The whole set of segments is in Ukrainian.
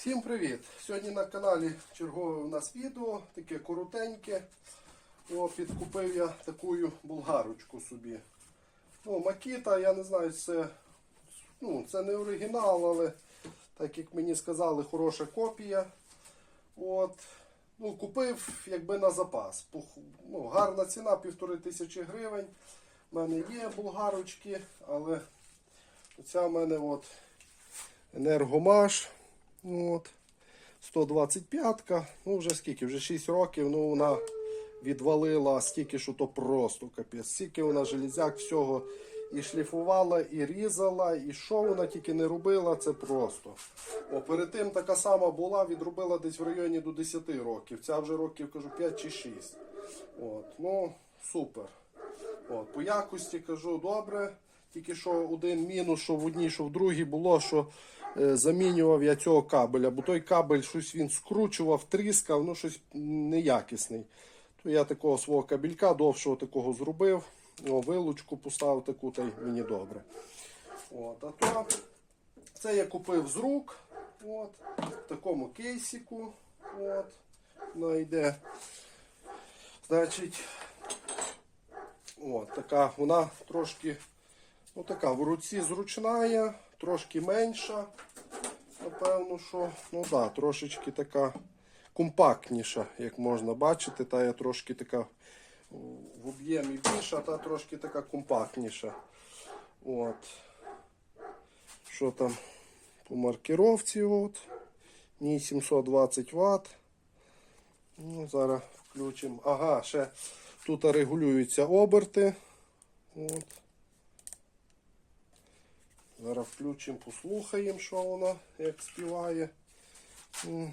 Всім привіт! Сьогодні на каналі чергове у нас відео, таке коротеньке. О, підкупив я таку болгарочку собі. Ну, Макіта, я не знаю, це, ну, це не оригінал, але так як мені сказали, хороша копія. От. Ну, купив якби на запас. Ну, гарна ціна, півтори тисячі гривень. У мене є болгарочки, але оця в мене от енергомаш. От. 125-ка. Ну, вже скільки? Вже 6 років. Ну, вона відвалила стільки, що то просто капець. Стільки вона железяк всього і шліфувала, і різала, і що вона тільки не робила, це просто. О, перед тим така сама була, відробила десь в районі до 10 років. Ця вже років, кажу, 5 чи 6. От. Ну, супер. От, по якості кажу добре. Тільки що один мінус, що в одній, що в другій було, що замінював я цього кабеля, бо той кабель щось він скручував, тріскав, ну щось неякісний. То я такого свого кабелька довшого такого зробив. О, вилучку поставив таку, та й мені добре. От, а то це я купив з рук. От, в такому кейсику. От, вона йде. Значить, От, така, вона трошки, ну така, в руці зручна, трошки менша. Напевно, що, ну да, трошечки така компактніша, як можна бачити. Та я трошки така в об'ємі більша, та трошки така компактніша. От. Що там по маркировці? От. Ні 720 Вт. Ну, зараз включимо. Ага, ще тут регулюються оберти. От. Зараз включимо, послухаємо, що вона як співає. Ну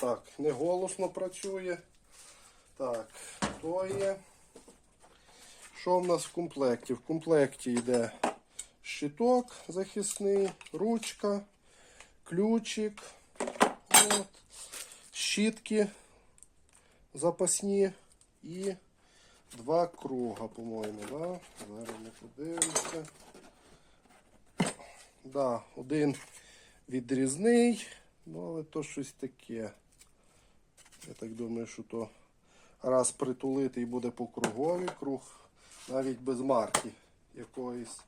так, не голосно працює. Так, то є. Що в нас в комплекті? В комплекті йде щиток захисний, ручка, ключик, от, щітки запасні і два круга, по-моєму. Да? Зараз ми подивимося. Да, один відрізний, ну але то щось таке. Я так думаю, що то раз притулити і буде по кругові круг, навіть без марки якоїсь.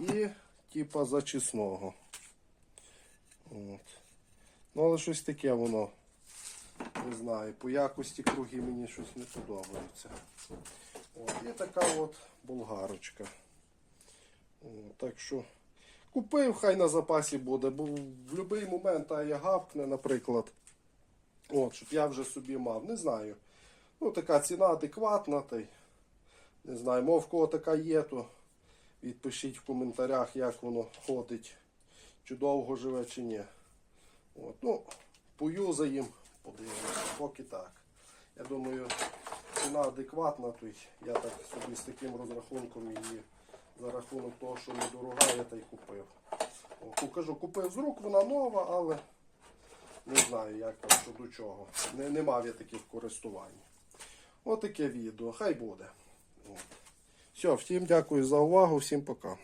І типа зачисного. От. Ну, але щось таке воно. Не знаю, по якості круги мені щось не подобається. От, і така от болгарочка. От, так що купив, хай на запасі буде, бо в будь-який момент я гавкне, наприклад. От, щоб я вже собі мав. Не знаю. Ну, така ціна адекватна, та й не знаю, мов кого така є, то відпишіть в коментарях, як воно ходить, чи довго живе, чи ні. От, ну, поюзаємо, подивимося, поки так. Я думаю, ціна адекватна, й я так собі з таким розрахунком її за рахунок того, що недорога, я та й купив. О, кажу, купив з рук, вона нова, але не знаю, як там, що до чого. Не, не мав я таких користувань. Отаке відео, хай буде. От. Все, всім дякую за увагу, всім пока.